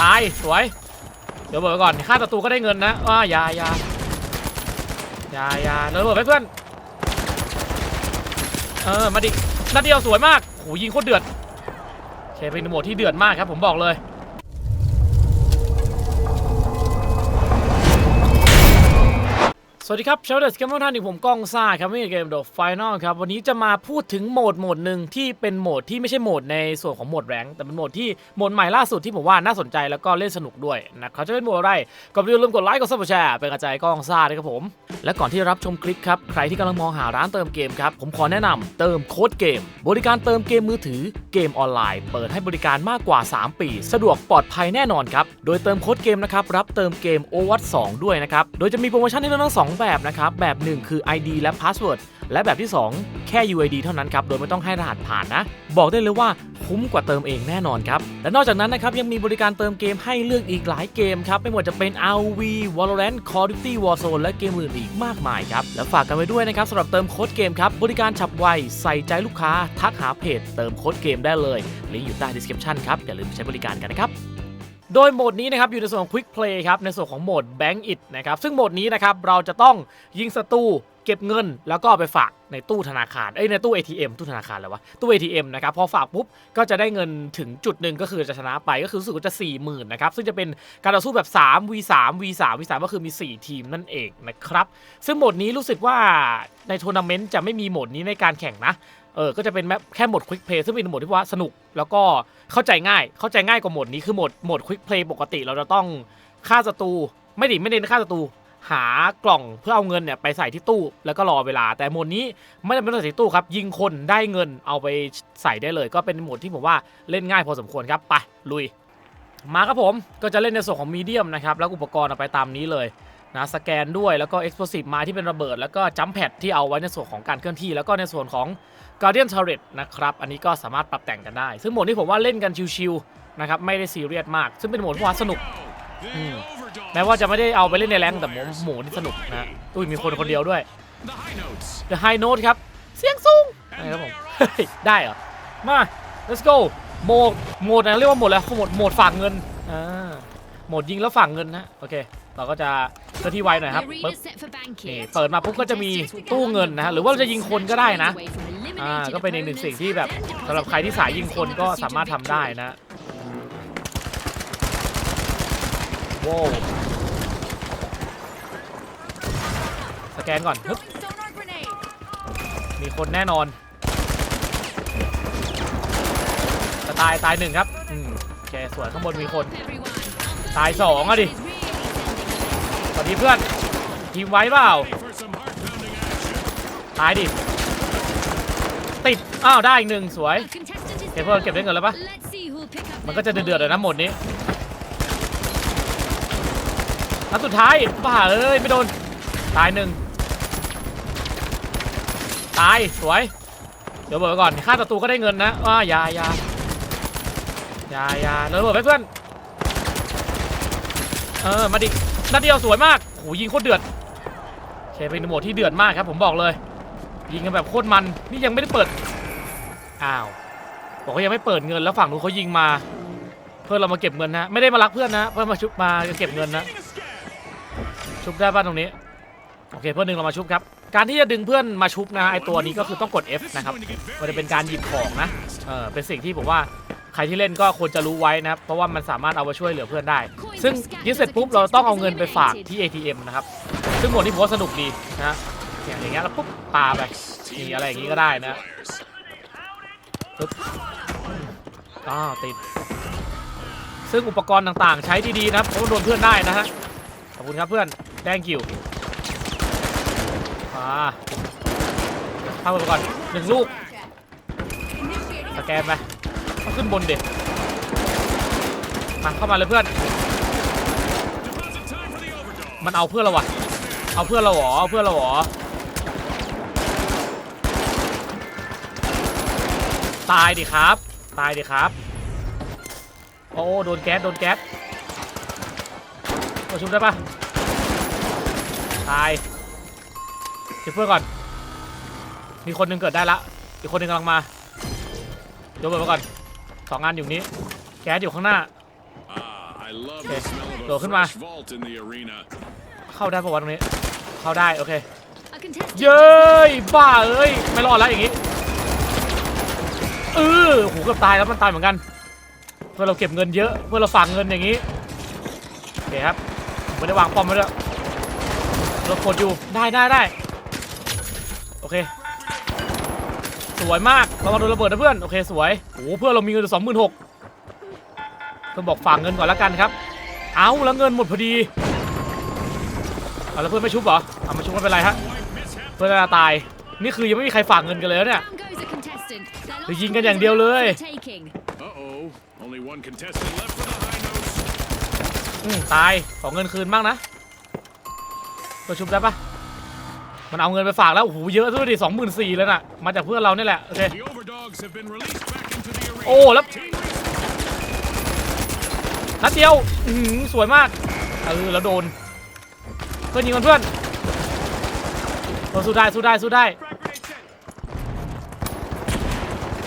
ตาย สวย เดี๋ยวเบิดไปก่อนฆ่าศัตรูก็ได้เงินนะว่าอย่าอย่าอย่าอย่าเดี๋ยวเบิร์ดไปเพื่อน เออ มาดินัดเดียวสวยมากโหยิงโคตรเดือด เคเป็นโหมดที่เดือดมากครับผมบอกเลย สวัสดีครับชาวเดสเกมเมอร์ท่านที่ผมก้องซ่าครับไม่ใช่เกม The Final ครับ วันนี้จะมาพูดถึงโหมดโหมดหนึ่งที่เป็นโหมดที่ไม่ใช่โหมดในส่วนของโหมดแรงแต่เป็นโหมดที่โหมดใหม่ล่าสุดที่ผมว่าน่าสนใจแล้วก็เล่นสนุกด้วยนะครับจะเป็นโหมดอะไรก็อย่าลืมกดไลค์กดซับสไครต์เป็นกำลังใจก้องซ่าด้วยครับผม และก่อนที่รับชมคลิปครับใครที่กำลังมองหาร้านเติมเกมครับผมขอแนะนำเติมโค้ดเกม บริการเติมเกมมือถือเกมออนไลน์ เปิดให้บริการมากกว่า 3 ปี สะดวกปลอดภัยแน่นอนครับโดยเติมโค้ดเกมนะครับรับเติมเกม o w a t 2ด้วยนะครับโดยจะมีโปรโมชั่นให้เลือกทั้งสแบบนะครับ แบบ 1 คือ ID และ Password และแบบที่ 2 แค่ UID เท่านั้นครับ โดยไม่ต้องให้รหัสผ่านนะ บอกได้เลยว่าคุ้มกว่าเติมเองแน่นอนครับ และนอกจากนั้นนะครับ ยังมีบริการเติมเกมให้เลือกอีกหลายเกมครับ ไม่ว่าจะเป็น RV Valorant Call of Duty Warzone และเกมอื่นอีกมากมายครับ และฝากกันไว้ด้วยนะครับสำหรับเติมโค้ดเกมครับ บริการฉับไว ใส่ใจลูกค้า ทักหาเพจ เติมโค้ดเกมได้เลยลิงก์อยู่ใต้ description ครับอย่าลืมไปใช้บริการกันนะครับ โดยโหมดนี้นะครับอยู่ในส่วนของ Quick Play ครับในส่วนของโหมด Bank It นะครับซึ่งโหมดนี้นะครับเราจะต้องยิงศัตรูเก็บเงิน แล้วก็ไปฝากในตู้ธนาคารเอ้ยในตู้ ATM ตู้ธนาคารอะไรวะตู้ ATM นะครับพอฝากปุ๊บก็จะได้เงินถึงจุดหนึ่งก็คือจะชนะไปก็คือรู้สึกว่าจะ 4 0,000นะครับซึ่งจะเป็นการต่อสู้แบบ 3 v 3 v 3 v 3ก็คือมี 4 ทีมนั่นเองนะครับซึ่งโหมดนี้รู้สึกว่าในทัวร์นาเมนต์จะไม่มีโหมดนี้ในการแข่งนะ เออ ก็จะเป็นแค่โหมด Quick Play ซึ่งเป็นโหมดที่ว่าสนุก แล้วก็เข้าใจง่าย เข้าใจง่ายกว่าโหมดนี้คือโหมดโหมด Quick Play ปกติเราจะต้องฆ่าศัตรู ไม่ดิไม่เน้นฆ่าศัตรู หากล่องเพื่อเอาเงินเนี่ยไปใส่ที่ตู้ แล้วก็รอเวลา แต่โหมดนี้ไม่จำเป็นต้องใส่ตู้ครับ ยิงคนได้เงินเอาไปใส่ได้เลย ก็เป็นโหมดที่ผมว่าเล่นง่ายพอสมควรครับ ไปลุย มาครับผม ก็จะเล่นในส่วนของมีเดียมนะครับ แล้วอุปกรณ์เอาไปตามนี้เลย นะสแกนด้วยแล้วก็ explosive มาที่เป็นระเบิด แล้วก็จัมแพดที่เอาไว้ในส่วนของการเคลื่อนที่ แล้วก็ในส่วนของ Guardian Turret นะครับ อันนี้ก็สามารถปรับแต่งกันได้ ซึ่งโหมดที่ผมว่าเล่นกันชิวๆนะครับ ไม่ได้ซีเรียสมาก ซึ่งเป็นโหมดที่ว่าสนุกมแม้ว่าจะไม่ได้เอาไปเล่นในแรงแต่โหมดโหมดนี่สนุกนะอุ้ยมีคนคนเดียวด้วย The High Note ครับ เสียงสูงนะครับผมได้เหรอ มา let's go โหมดโหมดนะเรียกว่าโหมดแล้วโหมดโหมดฝากเงินอ่าโหมดยิงแล้วฝากเงินนะโอเค เราก็จะเคลื่อนที่ไวหน่อยครับปึ๊บนี่เปิดมาปุ๊บก็จะมีตู้เงินนะฮะหรือว่าเราจะยิงคนก็ได้นะอ่าก็เป็นอีกหนึ่งสิ่งที่แบบสำหรับใครที่สายยิงคนก็สามารถทำได้นะว้าวสแกนก่อนฮึบมีคนแน่นอนจะตายตายหนึ่งครับอืมโอเคสวยข้างบนมีคน ตายสองอะดิส วัสดีเพื่อนทีมไว้เปล่าตายดิ ติด อ้าว ได้อีกหนึ่งสวยเก็บเพิ่มเก็บได้เงินแล้วปะมันก็จะเดืเดือดๆเลยนะหมดนี้นัดสุดท้ายบ้าเอ้ยไม่โดน ตายหนึ่งตาย สวย เดี๋ยวเบิร์ดก่อนฆ่าศัตรูก็ได้เงินนะว่ายายายายาเดี๋ยวเบิร์ดไปเพื่อน เออ มาดิ นัดเดียวสวยมากโหยิงโคตรเดือดเคเป็นโหมดที่เดือดมากครับผมบอกเลย ยิงกันแบบโคตรมันนี่ยังไม่ได้เปิดอ้าวบอกว่ายังไม่เปิดเงินแล้วฝั่งนู้นเขายิงมา เพื่อนเรามาเก็บเงินนะไม่ได้มารักเพื่อนนะเพื่อนมาชุบมาเก็บเงินนะ ชุบได้ป่ะตรงนี้โอเคเพื่อนหนึ่งเรามาชุบครับการที่จะดึงเพื่อนมาชุบนะไอตัวนี้ก็คือต้องกด F นะครับมันจะเป็นการหยิบของนะเออเป็นสิ่งที่ผมว่า ใครที่เล่นก็ควรจะรู้ไว้นะครับเพราะว่ามันสามารถเอามาช่วยเหลือเพื่อนได้ ซึ่งยึดเสร็จปุ๊บเราต้องเอาเงินไปฝากที่ ATM นะครับ ซึ่งโหมดนี้ผมว่าสนุกดีนะฮะอย่างอย่างเงี้ยแล้วปุ๊บปาไปนี่อะไรอย่างงี้ก็ได้นะปึ๊บอ้าวติด ซึ่งอุปกรณ์ต่างๆ ใช้ดีๆนะครับเพราะว่าโดนเพื่อนได้นะฮะขอบคุณครับเพื่อนแดงกิวอ่าเข้าไปก่อนหนึ่งลูกสแกนไป เอาขึ้นบนเด็ดมาเข้ามาเลยเพื่อน มันเอาเพื่อนเราวะเอาเพื่อนเราเหรอเอาเพื่อนเราเหรอตายดิครับ ตายดิครับ โอ้โดนแก๊สโดนแก๊สมาชุบได้ปะตายเก็บเพื่อนก่อน มีคนหนึ่งเกิดได้ละ อีกคนหนึ่งกำลังมาโยนไปก่อน สองงานอยู่นี้แก๊สอยู่ข้างหน้า I love Okay. the smell of a Đồ ขึ้นมา fresh vault in the arena. เข้าได้ปะวะตรงนี้ เข้าได้ โอเค A contestant เย้ยบ้าเอ้ย ไม่รอดแล้วอย่างงี้เออโหเกือบตายแล้วมันตายเหมือนกัน เพื่อเราเก็บเงินเยอะ เพื่อเราฝากเงินอย่างงี้โอเคครับไม่ได้วางปอมไว้ด้วยเรากดอยู่ได้ได้ได้โอเค สวยมากเรามาโดนระเบิดนะเพื่อน โอเคสวยโอ้โหเพื่อนเรามีเงินสองหมื่นหกเพื่อนบอกฝากเงินก่อนแล้วกันครับ เอาแล้วเงินหมดพอดีเอาแล้วเพื่อนไม่ชุบเหรอเอาไม่ชุบไม่เป็นไรฮะ เพื่อนจะตาย นี่คือยังไม่มีใครฝากเงินกันเลยนะเนี่ย Down goes a contestant. Their last หรือยิงกันอย่างเดียวเลย for taking. Uh-oh. Only one contestant left for the high notes. อืมตาย ขอเงินคืนบ้างนะเพื่อนชุบได้ปะ มันเอาเงินไปฝากแล้วโอ้โหเยอะด้วยดิสองหมื่นสี่เลยน่ะ มาจากเพื่อนเรานี่แหละโอเค The overdogs have been released back into the arena. โอ้แล้ว Team นัดเดียวอือหือสวยมากเออแล้วโดน เพื่อนยิงมันเพื่อนเออสู้ได้สู้ได้สู้ได้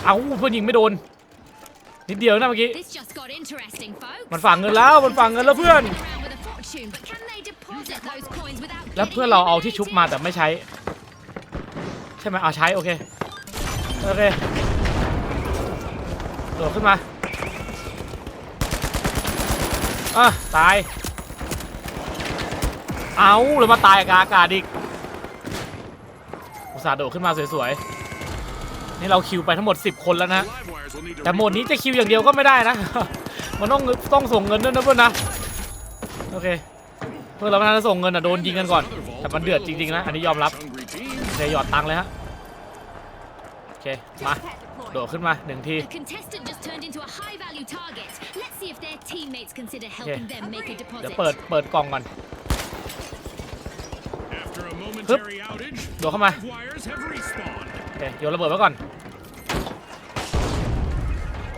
เอาเพื่อนยิงไม่โดนนิดเดียวนะเมื่อกี้ This just got interesting, folks. มันฝากเงินแล้วมันฝากเงินแล้วเพื่อน แล้วเพื่อนเราเอาที่ชุบมาแต่ไม่ใช้ ใช่ไหมเอาใช้โอเค โอเคโดดขึ้นมาอะตาย เอาแล้วมาตายกบอากาศอีกอุตส่าห์โดดขึ้นมาสวยๆ นี่เราคิวไปทั้งหมด 10 คนแล้วนะ แต่โหมดนี้จะคิวอย่างเดียวก็ไม่ได้นะ มันต้องต้องส่งเงินด้วยนะเพื่อนนะ โอเค พื่อนเราไม่ทันจะส่งเงินอะโดนยิงกันก่อน แต่มันเดือดจริงๆนะ อันนี้ยอมรับ hungry team. เดี๋ยวหยอดตังค์เลยฮะ โอเค มา โดดขึ้นมาหนึ่งที A contestant just turned into a high-value target. Let's see if their teammates consider helping them make a เดี๋ยว deposit. เปิด เปิดกล่องก่อน After a momentary outage, โดดเข้ามา live wires have respawned. โอเคโยนระเบิดไว้ก่อน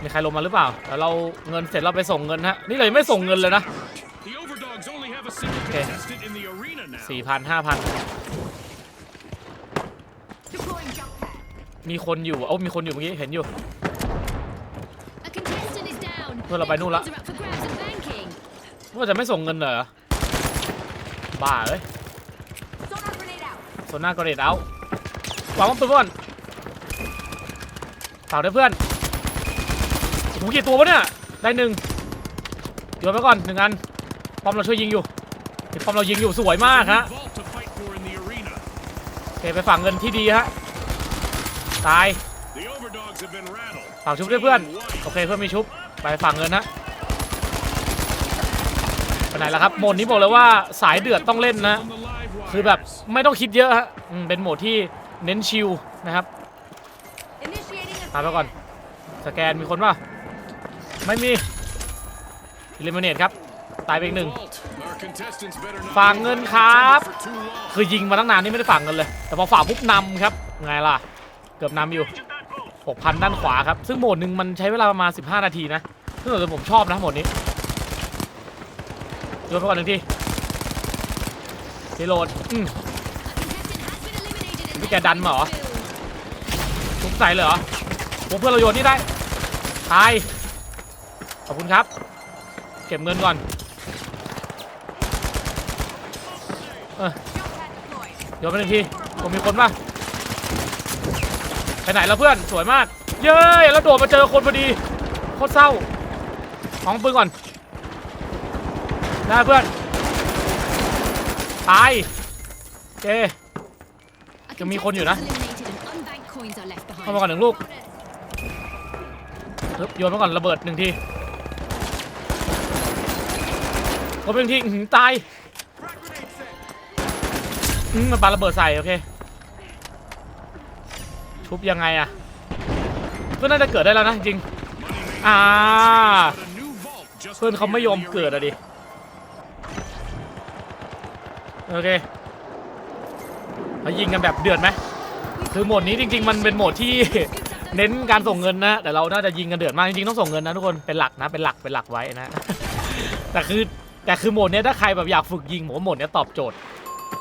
มีใครลงมาหรือเปล่า แล้วเราเงินเสร็จเราไปส่งเงินฮะ นี่เรายังไม่ส่งเงินเลยนะ in the arena now. สี่พันห้าพันมีคนอยู่โอ้ามีคนอยู่เมื่อกี้ เห็นอยู่ A contestant is down. Well, Their by nu la- coins are up for grabs and banking. ว่าจะไม่ส่งเงินเหรอ บ้าเอ้ยโซน่ากรเดตเอาวางมันปืนก่อนฝากด้วยเพื่อนโอ้โหกี่ตัววะเนี่ย ได้หนึ่งโยนไปก่อนหนึ่งอัน ป้อมเราช่วยยิงอยู่เห็นป้อมเรายิงอยู่สวยมากฮะโอเคไปฝากเงินที่ดีฮะตาย The overdogs have been rattled. ฝากชุบด้วยเพื่อนโอเคเพื่อนมีชุบไปฝากเงินฮะไปไหนแล้วครับโหมดนี้บอกเลยว่าสายเดือดต้องเล่นนะคือแบบไม่ต้องคิดเยอะฮะเป็นโหมดที่เน้นชิลนะครับตามไปก่อนสแกนมีคนป่ะไม่มีอิลิมิเนตครับ ตายไปอีกหนึ่งฝากเงินครับ คือยิงมาตั้งนานนี่ไม่ได้ฝากเงินเลย แต่พอฝากปุ๊บนำครับ ไงล่ะ เกือบนำอยู่ 6,000 ด้านขวาครับ ซึ่งโหมดหนึ่งมันใช้เวลาประมาณ 15 นาทีนะซึ่งส่วนตัวผมชอบนะโหมดนี้โยนไปก่อนหนึ่งทีรีโหลดอืม A contestant has been eliminated and Cái their kẻ đánh mà coins hả? are filled. ทุกใส่เลยเหรอโอ้เพื่อนเราโยนนี่ได้ตายขอบคุณครับ เก็บเงินก่อน เออ โยนไปหนึ่งทีผมมีคนป่ะไปไหนแล้วเพื่อนสวยมาก เย้ยแล้วโดดมาเจอคนพอดีโคตรเศร้าของปืนก่อนได้เพื่อนตายเค A ยังมีคนอยู่นะเข้ามาก่อนหนึ่งลูกโยนมาก่อนระเบิดหนึ่งทีกดไปหนึ่งทีตาย อืมมันปาระเบิดใส่โอเค ชุบยังไงอะก็น่าจะเกิดได้แล้วนะจริง อ่า เพื่อนเขาไม่ยอมเกิดอะดิ โอเคเขายิงกันแบบเดือดไหมคือโหมดนี้จริง ๆ มันเป็นโหมดที่ เน้นการส่งเงินนะ แต่เราน่าจะยิงกันเดือดมากจริงๆต้องส่งเงินนะทุกคน เป็นหลักนะ เป็นหลัก เป็นหลักไว้นะ แต่คือแต่คือโหมดเนี้ยถ้าใครแบบอยากฝึกยิงผมว่าโหมดเนี้ยตอบโจทย์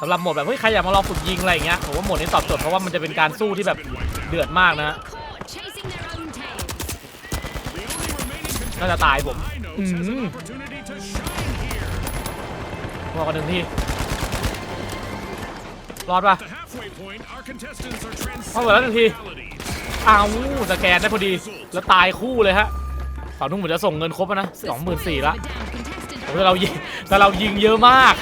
สำหรับโหมดแบบเฮ้ยใครอยากมาลองฝึกยิงอะไรอย่างเงี้ยผมว่าโหมดนี้ตอบโจทย์เพราะว่ามันจะเป็นการสู้ที่แบบเดือดมากนะ Caught chasing their own tails. The only remaining contestant น่าจะตายผม high notes อื has an ม opportunity to to shine here. พอกันหนึ่งทีรอดปะ The halfway point, our contestants are เข้าไปแล้วหนึ่งที transcending realities. อ้าวสแกนได้พอดีแล้วตายคู่เลยฮะฝั่งนู้นเหมือนจะส่งเงินครบแล้วนะสองหมื่นสี่ละโอ้โห แต่เรายิงแต่เรายิงเยอะมาก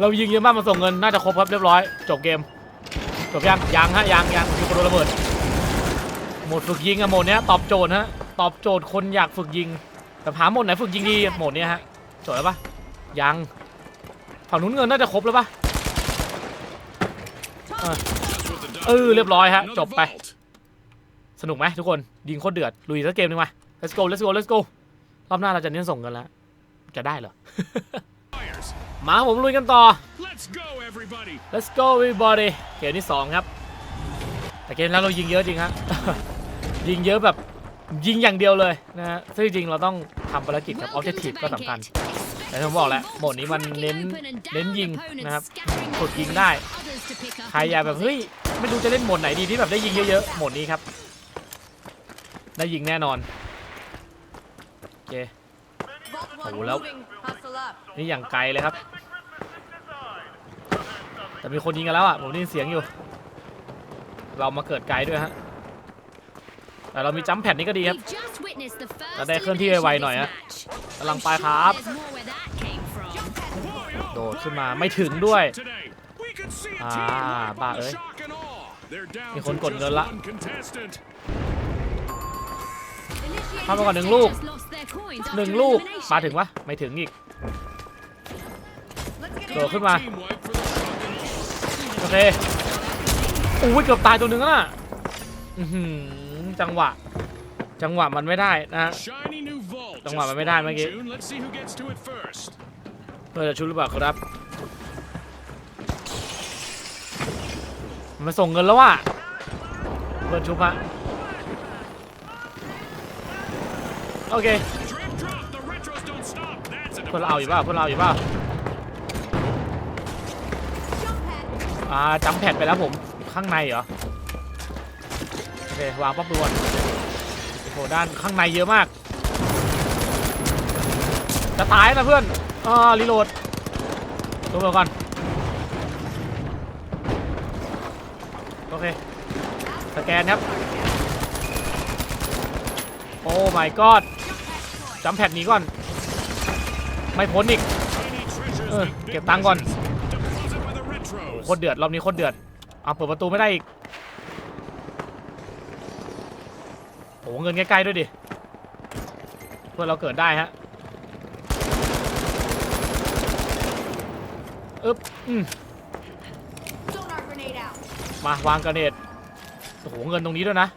เรายิงเยอะมากมาส่งเงินน่าจะครบครับเรียบร้อย จบเกม จบยังยังฮะยังยังมีคนโดระเบิดโหมดฝึกยิงอะโหมดเนี้ยตอบโจทย์ฮะตอบโจทย์คนอยากฝึกยิง แต่หาโหมดไหนฝึกยิงดีโหมดเนี้ยฮะจบแล้วปะยังฝั่งนู้นเงินน่าจะครบแล้วปะเออเรียบร้อยฮะจบไป สนุกไหมทุกคนยิงโคตรเดือดลุยสักเกมหนึงมา let's go let's go let's go รอบหน้าเราจะเน้นส่งเงินแล้ว จะได้เหรอ Fires. มาผมลุยกันต่อ Let's go, everybody. Let's go everybody เกมที่สองครับ แต่เกมแล้วเรายิงเยอะจริงฮะยิงเยอะแบบยิงอย่างเดียวเลยนะฮะ ซึ่งจริงๆเราต้องทำภารกิจกับ Objective ก็สำคัญ แต่ผมบอกแล้วโหมดนี้มันเน้นเน้นยิงนะครับฝึกยิงได้ ใครอยากแบบเฮ้ยไม่รู้จะเล่นโหมดไหนดีที่แบบได้ยิงเยอะๆ โหมดนี้ครับ ได้ยิงแน่นอนโอเค Vault one Oh, well. moving. Hustle up. นี่อย่างไกลเลยครับ แต่มีคนยิงกันแล้วอะผมได้ยินเสียงอยู่ เรามาเกิดไกลด้วยฮะแต่เรามีจัมป์แพดนี่ก็ดีครับเราได้เคลื่อนที่ไวๆหน่อยฮะกำลังไปครับ โดดขึ้นมาไม่ถึงด้วย Today, we could see a Ah, team live ba on the ơi. shock and awe. They're down มี to คนกด just เงินละ one contestant. เข้ามาก่อนหนึ่งลูก หนึ่งลูกมาถึงวะไม่ถึงอีกโดดขึ้นมาโอเคอุ้ยเกือบตายตัวหนึ่งแล้วน่ะจังหวะ จังหวะมันไม่ได้นะฮะจังหวะมันไม่ได้เมื่อกี้เพื่อจะชุดหรือเปล่าครับมันมาส่งเงินแล้วว่ะเพื่อนชุบฮะ โอเค Drip drop. The retros don't stop. That's a เพื่อนเราเอาอยู่ป่าเพื่อนเราเอาอยู่ป่าอ่าจำแผ่นไปแล้วผมข้างในเหรอโอเควางป๊อปดูก่อนโอ้โหด้านข้างในเยอะมาก จะตายนะเพื่อนอ่ารีโหลดตัวเบอร์ก่อนโอเคสแกนครับโอ้ my god จำแผ่นหนี้ก่อน ไม่พ้นอีก Tiny treasures Ờ, make big kẹp tăng con. messes. Deposit by the retros. โคตรเดือดรอบนี้โคตรเดือดเอาเปิดประตูไม่ได้อีกโอ้เงินใกล้ๆด้วยดิเพื่อเราเกิดได้ฮะอึ๊บอืม Sonar grenade out. มาวางกระเนดโอ้โหเงินตรงนี้ด้วยนะ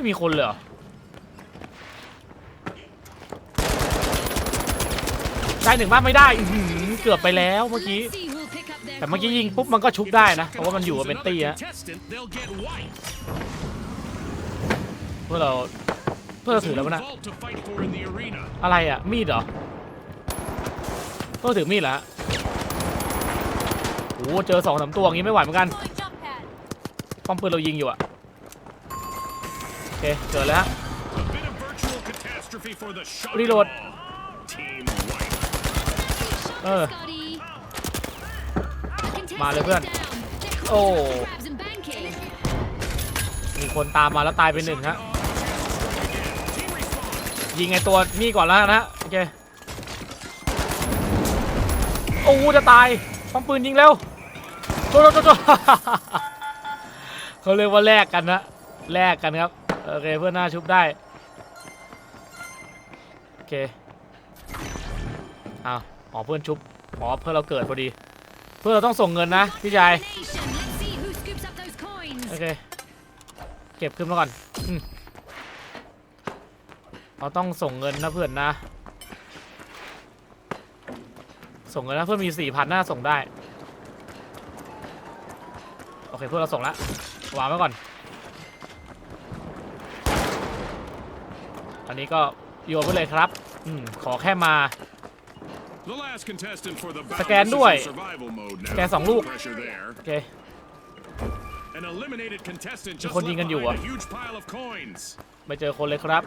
ไม่มีคนเลยเหรอได้หนึ่งบ้างไม่ได้อื้อหือเกือบไปแล้วเมื่อกี้ แต่เมื่อกี้ยิงปุ๊บมันก็ชุบได้นะเพราะว่ามันอยู่กับเป็นตี้ฮะเพื่อเราเพื่อเราถือแล้วนะ อะไรอะมีดเหรอเพื่อถือมีดเหรอฮะโอ้โหเจอสองสามตัวอย่างงี้ไม่ไหวเหมือนกัน ป้อมปืนเรายิงอยู่อะ เคเจอแล้วฮะ A bit of virtual catastrophe for the shot. Reload. Team wipe. เออ มาเลยเพื่อนโอ้ มีคนตามมาแล้วตายไปหนึ่งฮะ ยิงไอตัวนี่ก่อนแล้วนะฮะโอเค โอ้จะตายป้อมปืนยิงเร็วโจโจโจโจ เขาเรียกว่าแลกกันนะแลกกันครับ โอเคเพื่อนหน้าชุบได้ โอเคอ้าวอ๋อเพื่อนชุบอ๋อเพื่อนเราเกิดพอดี เพื่อนเราต้องส่งเงินนะพี่ชาย โอเค เก็บขึ้นมาก่อนอืมเราต้องส่งเงินนะเพื่อนนะ ส่งเงินนะเพื่อนมีสี่พันน่าส่งได้ โอเคเพื่อนเราส่งล้ววางไว้ก่อน อันนี้ก็โยนไปเลยครับอืมขอแค่มา The last contestant for the ส battle แกน is in ด้วย survival mode now. สแกนสองลูก Pressure there. โอเค An eliminated contestant มี just คนยิง left กันอยู่ behind อะ a huge pile of coins. ไม่เจอคนเลยครับ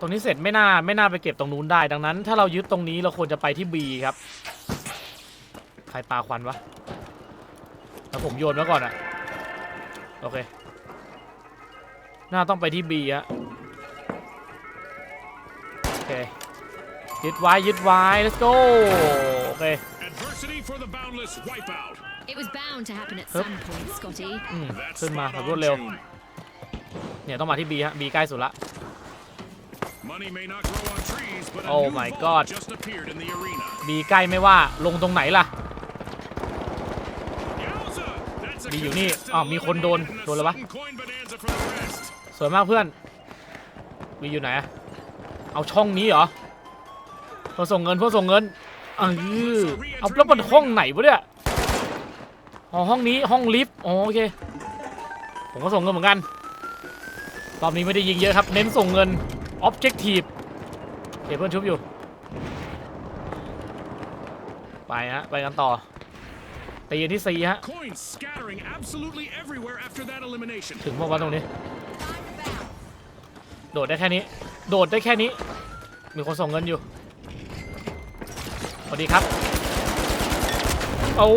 ตรงนี้เสร็จไม่น่าไม่น่าไปเก็บตรงนู้นได้ดังนั้น ถ้าเรายึดตรงนี้เราควรจะไปที่ B ครับ ใครปาควันวะแล้วผมโยนไว้ก่อนอะโอเค น่าต้องไปที่ B ฮะโอ เค ยึดไว้ ยึดไว้ let's go โอเค Adversity for the boundless wipeout. It was bound to happen at Hup. some point, Scotty. อืม That's ขึ้นมา spot แบบ on, รวดเร็ว June. เนี่ย ต้องมาที่ B ฮะ B ใกล้สุดละ Money may not grow on trees, but a Oh new my vault God. just appeared in the arena. B ใกล้ไม่ว่าลงตรงไหนล่ะ Yowza! That's a ดีอยู่นี่ contestant อ้าวมีคนโดน eliminated and a โดนแล้ววะ sudden coin bonanza for the rest. สวยมากเพื่อน B อยู่ไหนอะ เอาช่องนี้เหรอเพื่อส่งเงินเพื่อส่งเงินเออเอาแล้วมันห้องไหนวะเนี่ยอ๋อห้องนี้ห้องลิฟต์อ๋อโอเคผมก็ส่งเงินเหมือนกันรอบนี้ไม่ได้ยิงเยอะครับ เน้นส่งเงิน objective เดี๋ยวเพื่อนชุบอยู่ ไปฮะไปกันต่อตีกันที่สี่ฮะ Coins scattering absolutely everywhere after that elimination. ถึงพวกว่าตรงนี้ Time to bounce. โดดได้แค่นี้ โดดได้แค่นี้ มีคนส่งเงินอยู่สวัสดีครับ โอ้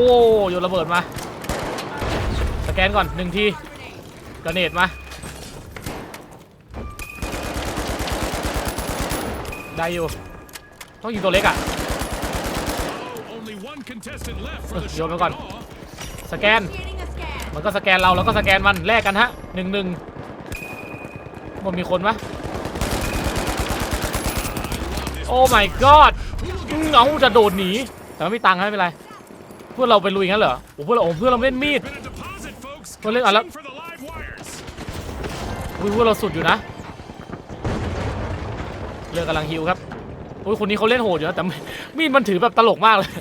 โยนระเบิดมา สแกนก่อนหนึ่งทีกระเนดมา ได้อยู่ ต้องยิงตัวเล็กอะ Oh, only one contestant left for the Yo, shot no at gun. all. สแกน มันก็สแกนเราแล้วก็สแกนมันแลกกันฮะหนึ่งหนึ่งมันมีคนปะโอ้ my god เงาจะโดดหนี แต่ไม่มีตังค์ไม่เป็นไร เพื่อนเราไปลุยงั้นเหรอโอ้เพื่อนเราโอ้เพื่อนเราเล่นมีด Been a deposit, folks. Well, look, I Collection love- for the live wires. อุ้ยเพื่อนเราสุดอยู่นะเรือกำลังฮิวครับอุ้ยคนนี้เขาเล่นโหดอยู่นะแต่มีดมันถือแบบตลกมากเลย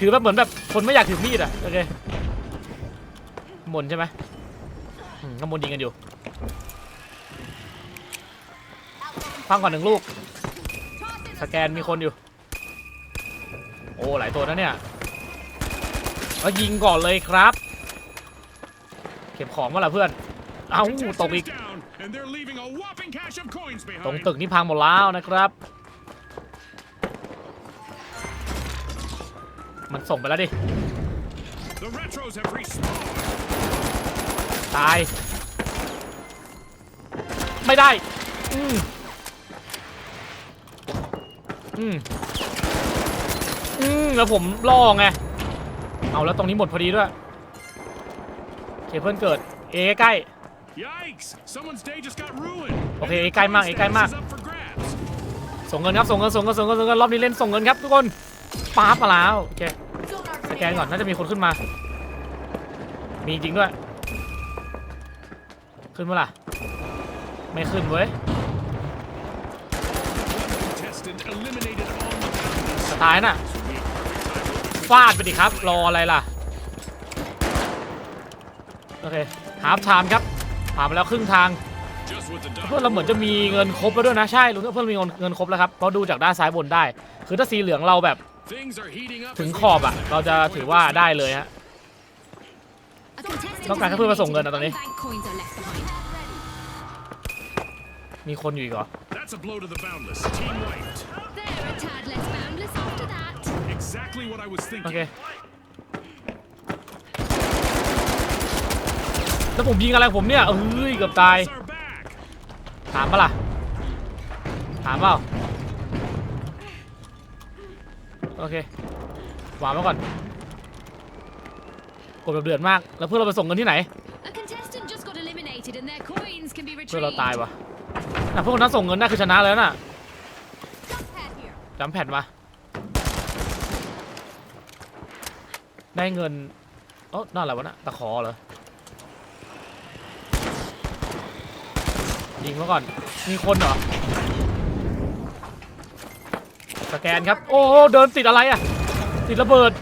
ถือแบบเหมือนแบบคนไม่อยากถือมีดอะโอเคข้างบนใช่ไหมอืมข้างบนยิงกันอยู่ฟังก่อนหนึ่งลูก สแกนมีคนอยู่ โอ้หลายตัวนะเนี่ยแล้วยิงก่อนเลยครับ เก็บของมาละเพื่อน เอ้า Contestant ตกอี is ก down, and they're leaving a whopping cache of coins ตรง behind. ตึกนี่พังหมดแล้วนะครับ มันส่งไปแล้วดิ The retros have respawned. ตาย ไม่ได้ อืม อืมอืมแล้วผมล่อไง เอาแล้วตรงนี้หมดพอดีด้วย เคเพิ่นเกิด เอใกล้ Yikes! Someone's day just got ruined. Okay, and ไอ้ใกล้มาก their ไอ้ใกล้มาก coin status is up for grabs. ส่งเงินครับส่งเงินส่งเงินส่งเงินส่งเงินรอบนี้เล่นส่งเงินครับทุกคนป๊าบมาแล้วโอเค sonar สแกน grenade ก่อน out. น่าจะมีคนขึ้นมา มีจริงด้วย ขึ้นเมื่อไหร่ะ ไม่ขึ้นเว้ย Contestant eliminated on the boundless. สไตล์น่ะ This would be a perfect time to ฟาดไปดิครับ รออะไรล่ะ โอเคหาฟไทม์ครับผ่านมาแล้วครึ่งทาง just what the เพื่อนเราเหมือนจะมีเงินครบแล้วด้วยนะใช่รู้ว่าเพื่อนมีเงินครบแล้วครับเพราะดูจากด้านซ้ายบนได้ คือถ้าสีเหลืองเราแบบ Things are heating up ถึง as we ขอบอะ pass that เราจะ halfway ถือว่า point. ได้เลยฮะ A contestant ต้องการให้เพื่อนมาส่งเงินนะตอนนี้ Bank coins are left behind. มีคนอยู่อีกเหรอ That's a blow to the boundless. Team wiped. They're a tad less boundless after that. Exactly what I was โอ thinking. เค แล้วผมยิงอะไรของผมเนี่ยเอ้ยเกือบตาย Are back. ถามปะล่ะ ถามเปล่า โอเควางไว้ก่อน กดแบบเดือดมาก แล้วเพื่อนเราไปส่งเงินที่ไหน A contestant just got eliminated and their coins can be เพื่อนเรา retrieved. ตายวะ น่ะพวกนั้นส่งเงินได้คือชนะแล้วน่ะ Jump pad here. จำแผ่นมา ได้เงินเอ๋อนั่นอะไรวะน่ะตะขอเหรอ ยิงมาก่อน มีคนเหรอ สแกนครับ โอ้โหเดินติดอะไรอะ ติดระเบิด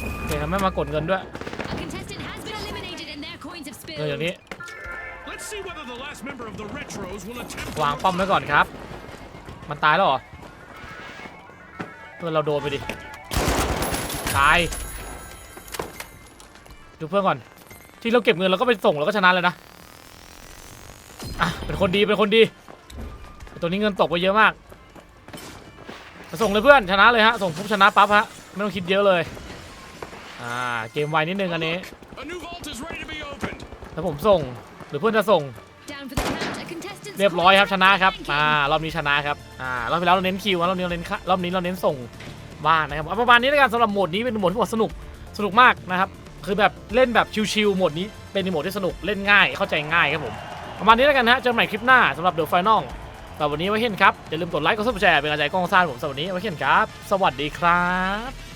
โอเคทำให้มากดเงินด้วย A contestant has been eliminated and their coins have เงิน spilled. อย่างนี้ วางป้อมไว้ก่อนครับ มันตายแล้วเหรอเพื่อนเราโดนไปดิ ตาย ดูเพื่อนก่อน ที่เราเก็บเงินเราก็ไปส่งเราก็ชนะเลยนะ อะ เป็นคนดี เป็นคนดีแต่ตัวนี้เงินตกไปเยอะมาก ส่งเลยเพื่อนชนะเลยฮะ ส่งปุ๊บชนะปั๊บฮะ ไม่ต้องคิดเยอะเลย อ่า เกมไวนิดนึงอันนี้ A new vault is ready to be opened. แล้วผมส่ง หรือเพื่อนจะส่ง เรียบร้อยครับชนะครับอ่ารอบนี้ชนะครับอ่ารอบที่แล้วเราเน้นคิวนะรอบนี้เราเน้นค่ะรอบนี้เราเน้นส่งบ้างนะครับเอาประมาณนี้แล้วกันสำหรับโหมดนี้เป็นโหมดที่สนุกสนุกมากนะครับคือแบบเล่นแบบชิวๆโหมดนี้เป็นโหมดที่สนุกเล่นง่ายเข้าใจง่ายครับผมประมาณนี้แล้วกันนะฮะเจอกันใหม่คลิปหน้าสำหรับเดอะไฟนอลสำหรับวันนี้ไว้เห็นครับอย่าลืมกดไลค์กดซับสไครต์เป็นกำลังใจกองซ่านผมสำหรับวันนี้ไว้เห็นครับ สวัสดีครับ